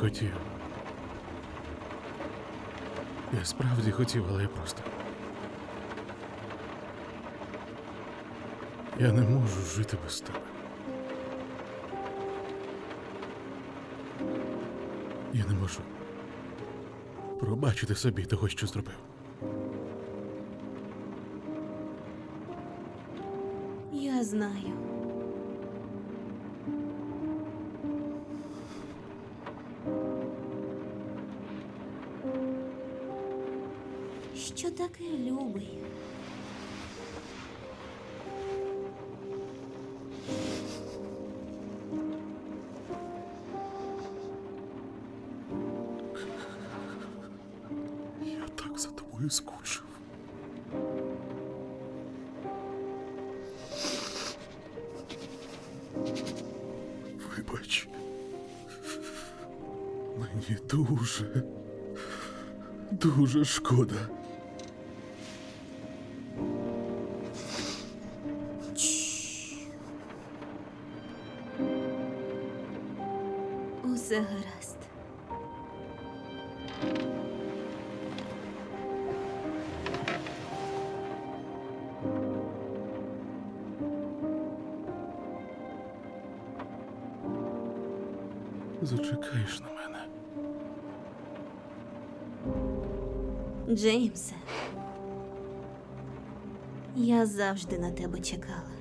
хотів. Я справді хотів, але я просто. Я не можу жити без тебе. Я не можу пробачити собі того, що зробив. Я знаю. Що таке любий? Я так за тобою скучив. Вибач. Мені дуже, дуже шкода. Усе гаразд. Зачекаєш на мене. Джеймсе. Я завжди на тебе чекала.